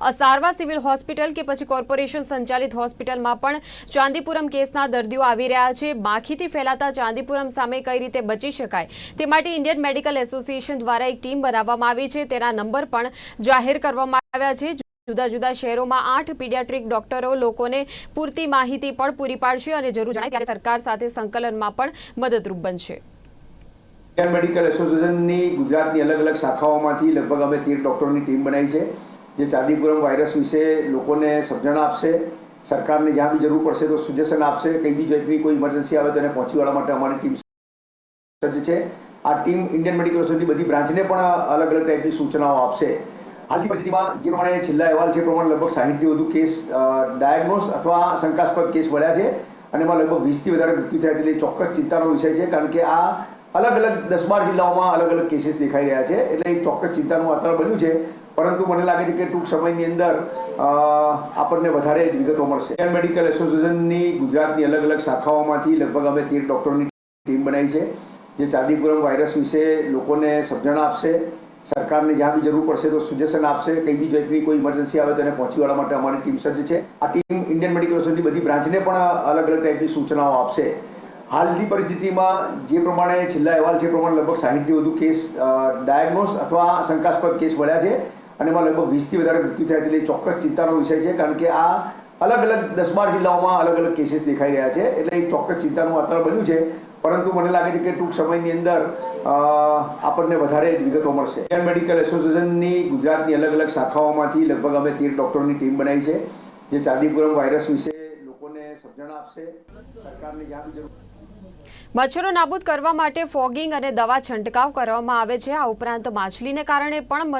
અ, સારવાર civil hospital કે પછી કોર્પોરેશન સંચાલિત હોસ્પિટલમાં પણ ચાંદીપુરમ કેસના દર્દીઓ આવી રહ્યા છે. માખીથી ફેલાતા ચાંદીપુરમ સામે કઈ રીતે બચી શકાય તે માટે ઇન્ડિયન મેડિકલ એસોસિએશન દ્વારા એક ટીમ બનાવવામાં આવી છે. તેના નંબર પણ જાહેર કરવામાં આવ્યા છે. જુદા જુદા શહેરોમાં આઠ પીડિયાટ્રિક ડોક્ટરો લોકોને પૂરતી માહિતી પણ પૂરી પાડશે અને જરૂર જણાય ત્યારે સરકાર સાથે સંકલનમાં પણ મદદરૂપ બનશે. મેડિકલ એસોસિએશનની ગુજરાતની અલગ અલગ શાખાઓમાંથી લગભગ અમે તેર ડોક્ટરોની ટીમ બનાવી છે. જે ચાંદીપુરમ વાયરસ વિશે લોકોને સમજણ આપશે, સરકારને જ્યાં બી જરૂર પડશે તો સજેશન આપશે કંઈ બી જાતની કોઈ ઇમરજન્સી આવે તો એને પહોંચી વળવા માટે અમારી ટીમ સજ્જ છે. આ ટીમ ઇન્ડિયન મેડિકલ એસોસિએશનની બધી બ્રાન્ચને પણ અલગ અલગ ટાઈપની સૂચનાઓ આપશે. હાલની પરિસ્થિતિમાં જે પ્રમાણે છેલ્લા અહેવાલ છે પ્રમાણે લગભગ સાહીઠથી વધુ કેસ ડાયગ્નોસ અથવા શંકાસ્પદ કેસ મળ્યા છે અને એમાં લગભગ વીસથી વધારે મૃત્યુ થયા એટલે ચોક્કસ ચિંતાનો વિષય છે કારણ કે આ અલગ અલગ દસ બાર જિલ્લાઓમાં અલગ અલગ કેસીસ દેખાઈ રહ્યા છે. એટલે એ ચોક્કસ ચિંતાનું વાતાવરણ બન્યું છે. પરંતુ મને લાગે છે કે ટૂંક સમયની અંદર આપણને વધારે વિગતો મળશે. ઇન્ડિયન મેડિકલ એસોસિએશનની ગુજરાતની અલગ અલગ શાખાઓમાંથી લગભગ અમે તેર ડૉક્ટરોની ટીમ બનાવી છે, જે ચાંદીપુરમ વાયરસ વિશે લોકોને સમજણ આપશે. સરકારને જ્યાં બી જરૂર પડશે તો સજેશન આપશે. કંઈ બી જાતની કોઈ ઇમરજન્સી આવે તો એને પહોંચી વળવા માટે અમારી ટીમ સજ્જ છે. આ ટીમ ઇન્ડિયન મેડિકલ એસોસિએશનની બધી બ્રાન્ચને પણ અલગ અલગ ટાઈપની સૂચનાઓ આપશે. હાલની પરિસ્થિતિમાં જે પ્રમાણે છેલ્લા અહેવાલ છે પ્રમાણે લગભગ સાહીઠથી વધુ કેસ ડાયગ્નોસ અથવા શંકાસ્પદ કેસ મળ્યા છે. અને એમાં લગભગ વીસથી વધારે મૃત્યુ થયા એટલે ચોક્કસ ચિંતાનો વિષય છે, કારણ કે આ અલગ અલગ દસ બાર જિલ્લાઓમાં અલગ અલગ કેસીસ દેખાઈ રહ્યા છે. એટલે એ ચોક્કસ ચિંતાનું વાતાવરણ બન્યું છે. પરંતુ મને લાગે છે કે ટૂંક સમયની અંદર આપણને વધારે વિગતો મળશે. ઇન્ડિયન મેડિકલ એસોસિએશનની ગુજરાતની અલગ અલગ શાખાઓમાંથી લગભગ અમે તેર ડૉક્ટરોની ટીમ બનાવી છે, જે ચાંદીપુરમ વાયરસ વિશે લોકોને સમજણ આપશે. સરકારને બી જરૂર. મચ્છરો નાબૂદ કરવા માટે ફોગિંગ અને દવા છંટકાવ કરવામાં આવે છે. આ ઉપરાંત માછલીને કારણે પણ